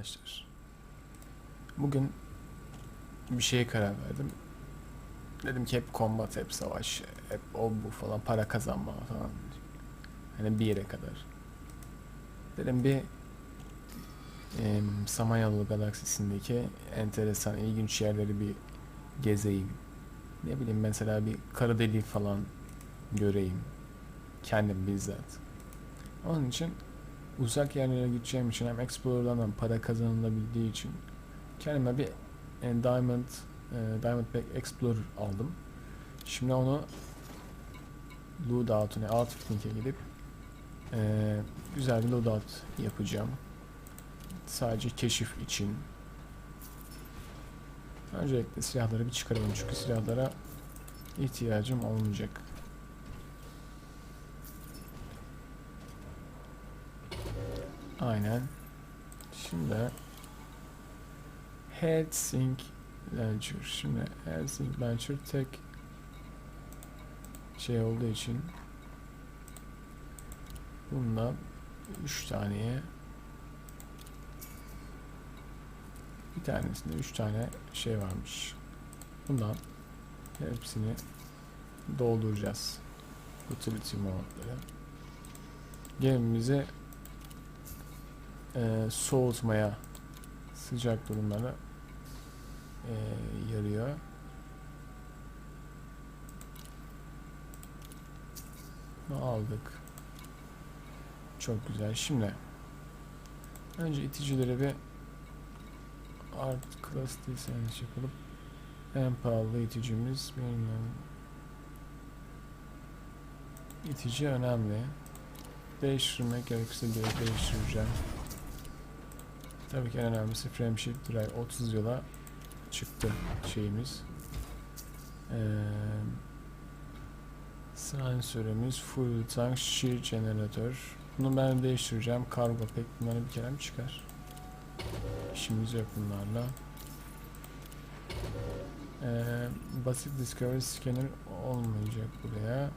Arkadaşlar. Bugün bir şeye karar verdim. Dedim ki hep combat, hep savaş, hep o bu falan, para kazanma falan. Hani bir yere kadar. Dedim bir e, Samanyolu galaksisindeki enteresan, ilginç yerleri bir gezeyim. Ne bileyim mesela bir kara deliği falan göreyim. Kendim bizzat. Onun için uzak yerlere gideceğim için hem Explorer'dan hem para kazanılabildiği için kendime bir e, Diamond e, Diamondback Explorer aldım. Şimdi onu loadout'una Outfitting'e gidip e, güzel bir loadout yapacağım. Sadece keşif için. Öncelikle silahları bir çıkaralım çünkü silahlara ihtiyacım olmayacak. Aynen. Şimdi Headsink Launcher. Şimdi Headsink Launcher tek şey olduğu için bundan 3 taneye bir tanesinde 3 tane şey varmış. Bundan hepsini dolduracağız. Utility modları. Gemimizi e, soğutmaya sıcak durumlara e, yarıyor. Bunu aldık. Çok güzel. Şimdi önce iticileri bir art class design yapalım. En pahalı iticimiz bilmiyorum. İtici önemli. Değiştirmek gerekirse de değiştireceğim. Tabii ki en önemlisi frame shift drive 30 yola çıktı şeyimiz. Ee, sensörümüz full tank shear jeneratör. Bunu ben değiştireceğim. Kargo pek bunları bir kere mi çıkar? İşimiz yok bunlarla. Ee, basit discovery scanner olmayacak. Buraya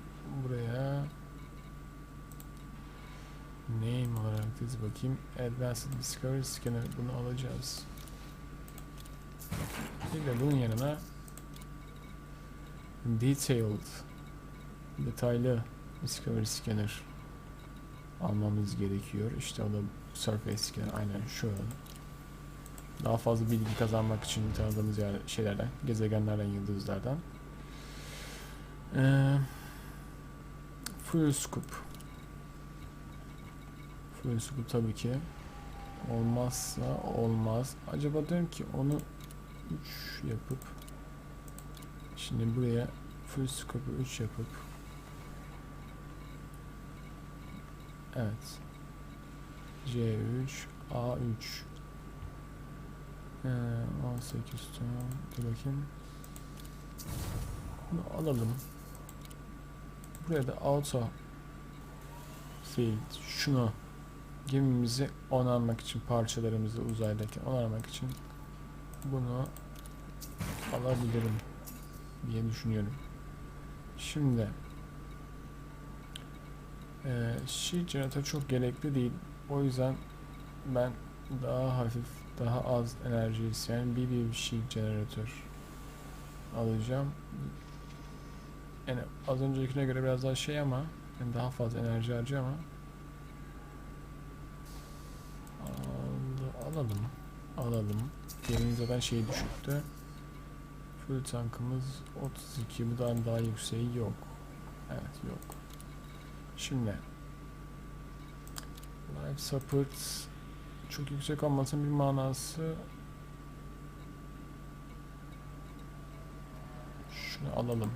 bakayım. Advanced Discovery Scanner bunu alacağız. Bir de bunun yanına Detailed detaylı Discovery Scanner almamız gerekiyor. İşte o da Surface Scanner aynen şu. Daha fazla bilgi kazanmak için tanıdığımız yer, şeylerden, gezegenlerden, yıldızlardan. Ee, Full Scoop Scoop tabii ki. Olmazsa olmaz. Acaba diyorum ki onu 3 yapıp şimdi buraya full scope'u 3 yapıp Evet. C3 A3 ee, 18 tamam. Dur bakayım. Bunu alalım. Buraya da auto field şunu gemimizi onarmak için parçalarımızı uzaydaki onarmak için bunu alabilirim diye düşünüyorum. Şimdi e, sheet jeneratör çok gerekli değil. O yüzden ben daha hafif, daha az enerji isteyen bir bir sheet jeneratör alacağım. Yani az öncekine göre biraz daha şey ama yani daha fazla enerji harcıyor ama alalım. Alalım. Yerin zaten şey düşüktü. Full tankımız 32. Bu daha, daha yükseği yok. Evet yok. Şimdi Life support çok yüksek olmasın bir manası şunu alalım.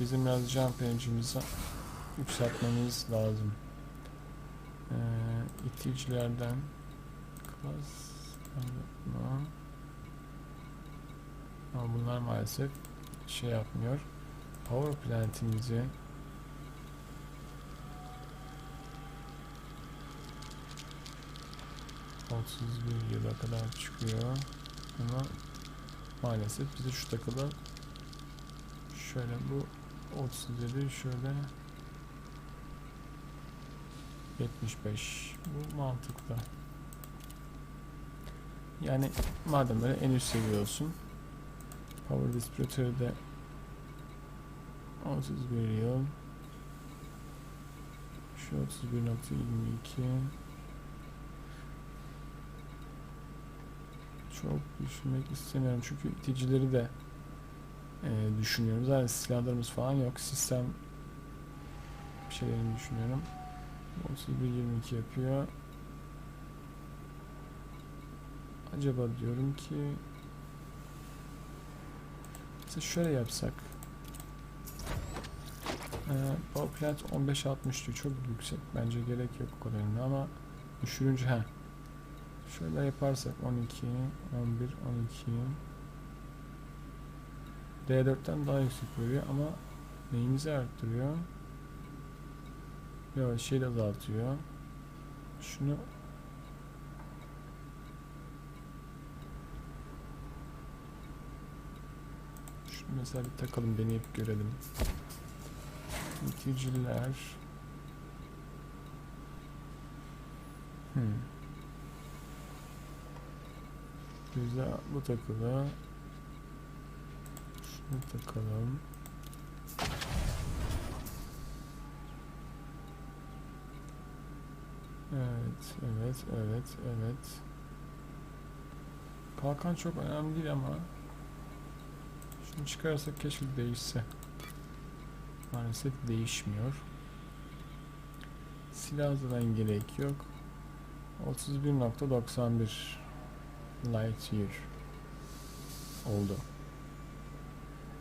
Bizim biraz jump range'imizi yükseltmemiz lazım. Ee, iticilerden Anlatma. Ama bunlar maalesef şey yapmıyor. Power plant'imizi bir yıla kadar çıkıyor. Ama maalesef bize şu takıda şöyle bu 37 şöyle 75 bu mantıklı Yani madem böyle en üst seviye olsun. Power Distributor'da 31 yıl. Şu 31.22 Çok düşünmek istemiyorum çünkü iticileri de e, düşünüyorum. Zaten silahlarımız falan yok. Sistem bir şeylerini düşünüyorum. 31.22 yapıyor. Acaba diyorum ki mesela şöyle yapsak ee, Power Plant 15.60 diyor. Çok yüksek. Bence gerek yok o kadarına ama düşürünce ha. Şöyle yaparsak 12, 11, 12 D4'ten daha yüksek veriyor ama neyimizi arttırıyor? Yok şey de azaltıyor. Şunu mesela bir takalım deneyip görelim. İticiler. Hmm. Güzel bu takılı. Şunu takalım. Evet, evet, evet, evet. Kalkan çok önemli değil ama şunu çıkarırsak keşke değişse. Maalesef değişmiyor. Silah zaten gerek yok. 31.91 light year oldu.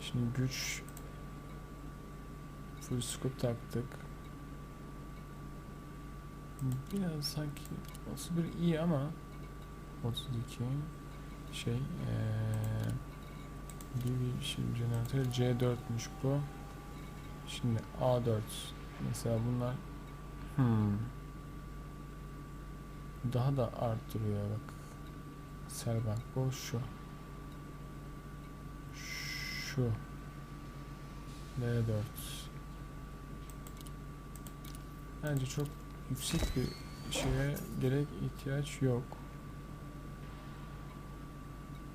Şimdi güç full scope taktık. Biraz sanki 31 iyi ama 32 şey ee, bir şimdi jeneratör C4'müş bu. Şimdi A4 mesela bunlar hmm. daha da arttırıyor bak. Serbank bu şu. Şu. L4. Bence çok yüksek bir şeye gerek ihtiyaç yok.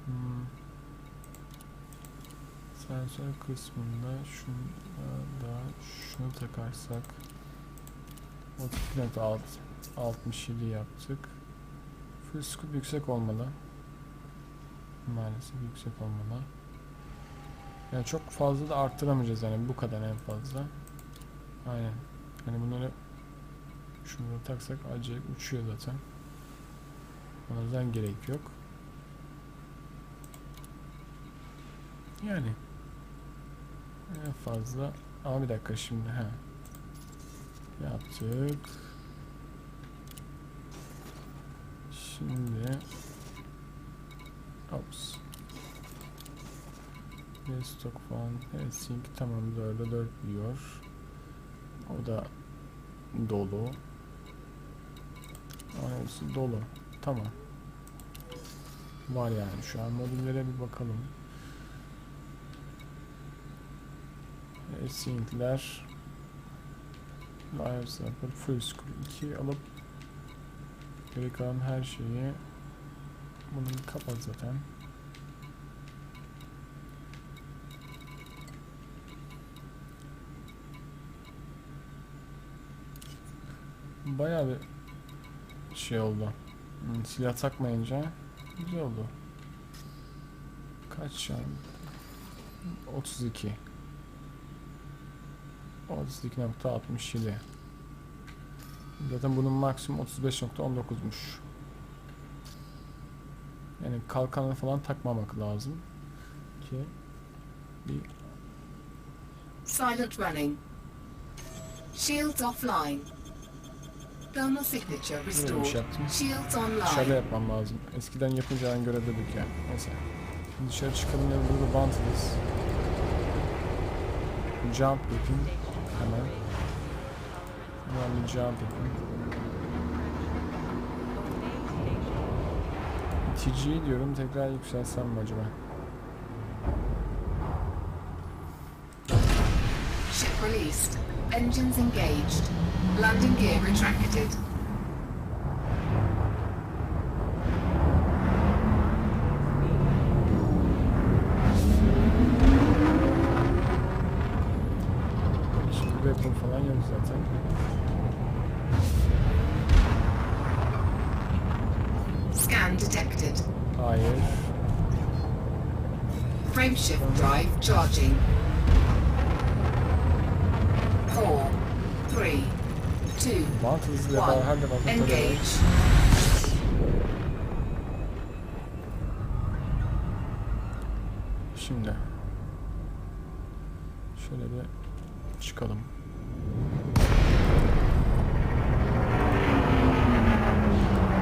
Hmm. Sensör kısmında şunu da şunu takarsak 32.6 67 yaptık. Full yüksek olmalı. Maalesef yüksek olmalı. Yani çok fazla da arttıramayacağız yani bu kadar en fazla. Aynen. Hani bunları şunu taksak acayip uçuyor zaten. O gerek yok. Yani en fazla ama bir dakika şimdi ha yaptık. Şimdi ops. Restock falan? Evet sync tamam 4'e 4 diyor. O da dolu. Hepsi dolu. Tamam. Var yani şu an modüllere bir bakalım Sync'ler Live Server Full Screen 2 alıp geri kalan her şeyi bunu kapat zaten. Bayağı bir şey oldu. Hmm, silah takmayınca güzel oldu. Kaç an? 32 32.67 Zaten bunun maksimum 35.19'muş. Yani kalkanı falan takmamak lazım ki bir Silent running. Shields offline. Thermal signature restored. şey yaptım. Shields Dışarıda online. yapmam lazım. Eskiden yapınca ben görebilirdik yani. Neyse. Şimdi dışarı çıkalım ya burada bantılız. Jump yapayım. Hemen. Bir jump. TG diyorum tekrar yükselsem mi acaba? Ship released. Engines engaged. Landing gear retracted. Zaten. Scan detected. Hayır. Frameshift drive charging. Four, three, two, Bant hızlı one. yapar her defasında tabii. Engage. Şimdi. Şöyle bir çıkalım.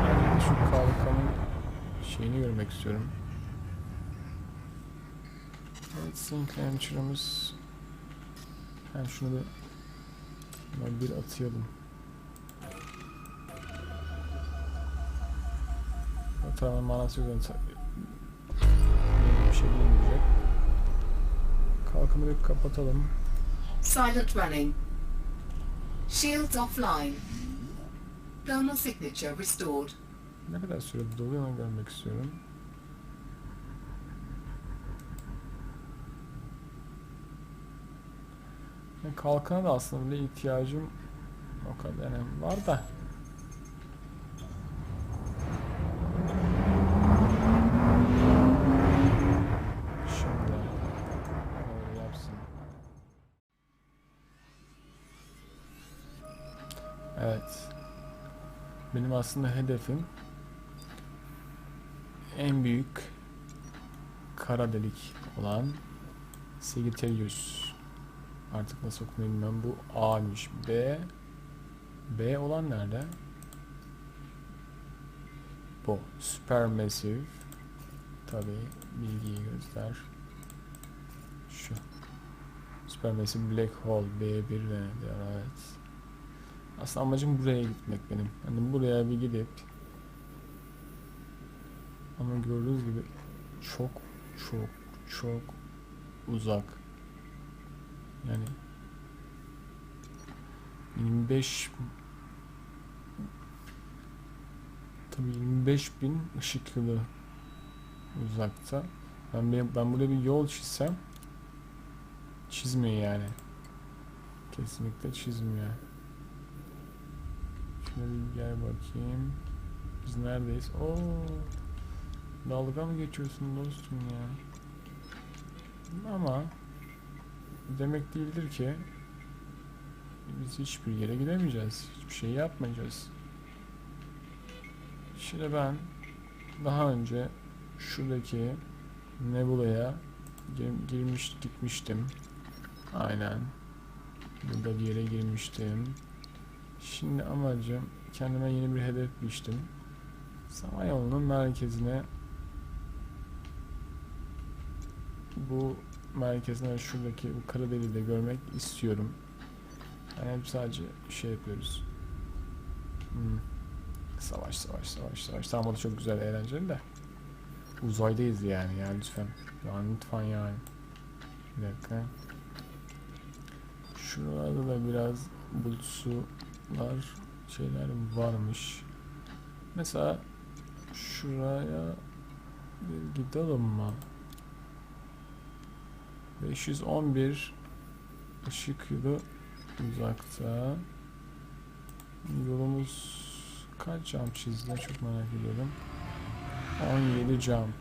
Ben şu kalkanın şeyini görmek istiyorum. Evet, Sync Launcher'ımız ben şunu bir ben bir atayalım. Tamamen manası yok. bir şey bulunmayacak. Kalkanı bir kapatalım. Silent running. Shields offline. Thermal signature restored. Ne kadar sürede doluyor onu görmek istiyorum. Kalkana da aslında bile ihtiyacım o kadar var da. Şimdi yapsın. Evet. Benim aslında hedefim en büyük kara delik olan Sagittarius. Artık nasıl okunuyor bilmiyorum. Bu A'ymış. B B olan nerede? Bu. Supermassive. Tabi bilgiyi göster. Şu. Supermassive Black Hole B1 ve diyor evet. Aslında amacım buraya gitmek benim. Hani buraya bir gidip ama gördüğünüz gibi çok çok çok uzak. Yani 25 tabii 25 bin ışık yılı uzakta. Ben ben burada bir yol çizsem çizmiyor yani. Kesinlikle çizmiyor. Şöyle bir gel bakayım. Biz neredeyiz? Oo. Dalga mı geçiyorsun dostum ya? Ama demek değildir ki biz hiçbir yere gidemeyeceğiz. Hiçbir şey yapmayacağız. Şimdi ben daha önce şuradaki Nebula'ya gir- girmiş gitmiştim. Aynen. Burada bir yere girmiştim. Şimdi amacım kendime yeni bir hedef biçtim. Samanyolu'nun merkezine bu merkezine şuradaki bu kara de görmek istiyorum. Yani hep sadece şey yapıyoruz. Hmm. Savaş savaş savaş savaş. Tamam o da çok güzel eğlenceli de. Uzaydayız yani ya lütfen. Yani lütfen yani. Bir dakika. Şuralarda da biraz bulutsular şeyler varmış. Mesela şuraya bir gidelim mi? 511 ışık yılı uzakta. Yolumuz kaç jump çizdi çok merak ediyorum. 17 jump.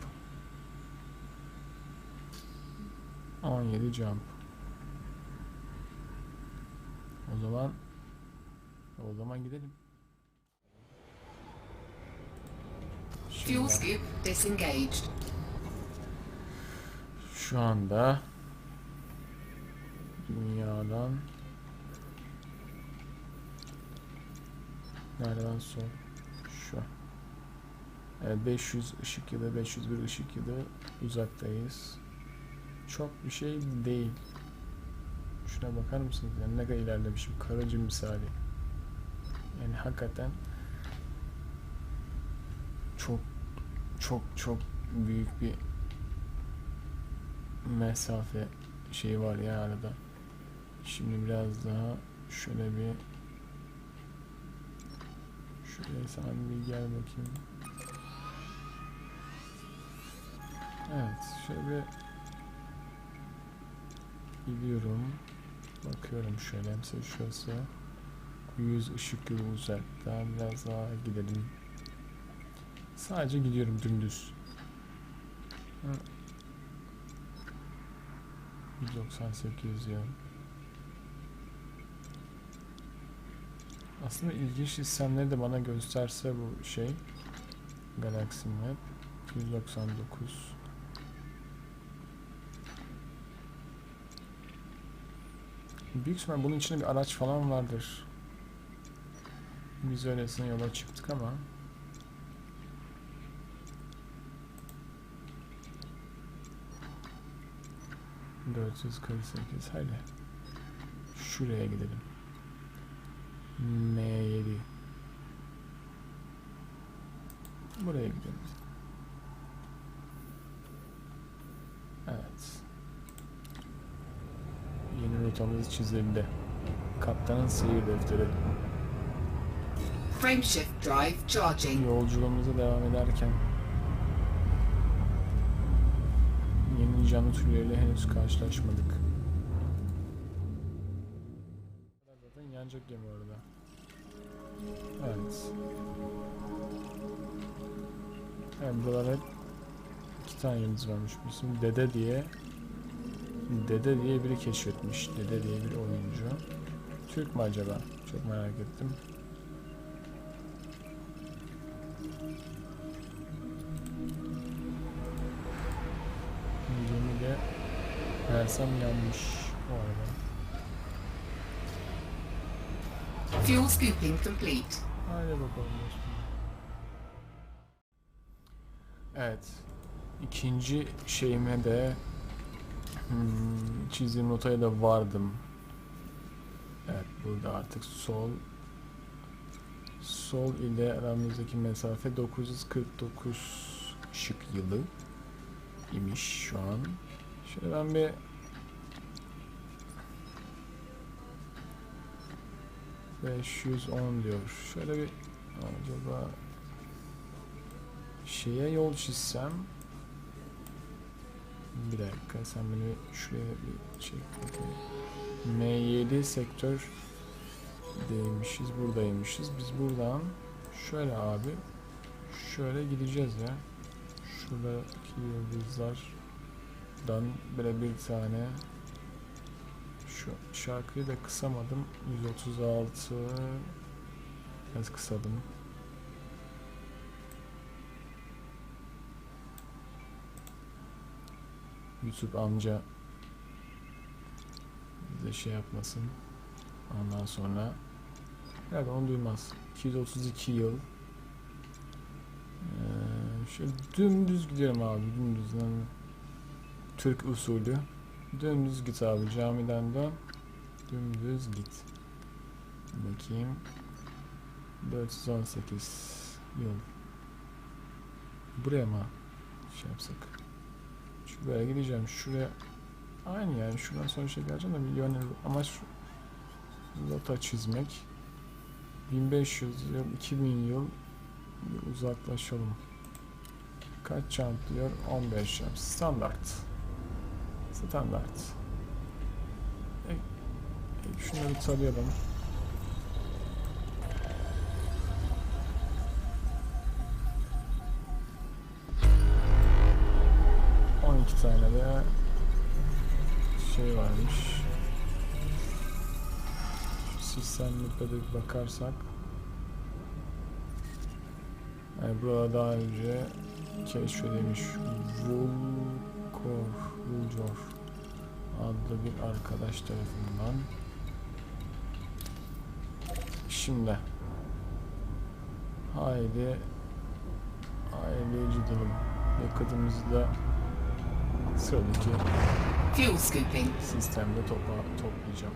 17 jump. O zaman o zaman gidelim. Fuel scoop disengaged. şu anda dünyadan nereden sol? Şu. Evet 500 ışık yılı, 501 ışık yılı uzaktayız. Çok bir şey değil. Şuna bakar mısınız? Yani ne kadar ilerlemişim. Karacı misali. Yani hakikaten çok çok çok büyük bir mesafe şeyi var ya arada. Şimdi biraz daha şöyle bir şöyle sana bir gel bakayım. Evet, şöyle bir gidiyorum. Bakıyorum şöyle mesela şurası 100 ışık yılı uzakta biraz daha gidelim. Sadece gidiyorum dümdüz. Hı. 198 yıl. Aslında ilginç sistemleri de bana gösterse bu şey Galaxy Map 199 Büyük ihtimal bunun içinde bir araç falan vardır. Biz öylesine yola çıktık ama ...448 hadi. Şuraya gidelim. M7 Buraya gidelim. Evet. Yeni rotamız çizildi. Kaptanın seyir defteri. Frameshift drive charging. Yolculuğumuza devam ederken yeni canlı türleriyle henüz karşılaşmadık. Evet buralar hep iki tane yıldız varmış. Bizim Dede diye Dede diye biri keşfetmiş. Dede diye bir oyuncu. Türk mü acaba? Çok merak ettim. Gemi de Mersem yanmış o arada. Fuel scooping complete. Hadi bakalım dostum. Evet. İkinci şeyime de hmm, çizdiğim notaya da vardım. Evet burada artık sol sol ile aramızdaki mesafe 949 ışık yılı imiş şu an. Şöyle ben bir ...510 diyor. Şöyle bir... Acaba... Şeye yol çizsem... Bir dakika sen beni şuraya bir çek bakayım. M7 sektör değmişiz buradaymışız. Biz buradan şöyle abi şöyle gideceğiz ya. Şuradaki yıldızlardan böyle bir tane şu şarkıyı da kısamadım. 136 biraz kısadım. YouTube amca bize şey yapmasın. Ondan sonra herhalde onu duymaz. 232 yıl. Ee, şöyle dümdüz gidiyorum abi dümdüz. Yani Türk usulü. Dümdüz git abi camiden dön. Dümdüz git. Bakayım. 418 yıl. Buraya mı şey yapsak? Şuraya gideceğim. Şuraya aynı yani şuradan sonra şey geleceğim de milyon amaç rota çizmek. 1500 yıl, 2000 yıl uzaklaşalım. Kaç jump diyor? 15 jump. Standart. Standart. E, e, şunları tarayalım. Tane de şey varmış. Şu sistemlikte de bir bakarsak. Yani burada daha önce keşfedilmiş Vulkor, Vuljor adlı bir arkadaş tarafından. Şimdi haydi haydi gidelim. Yakıtımızı da sıradaki Fuel scooping. sistemde topa, toplayacağım.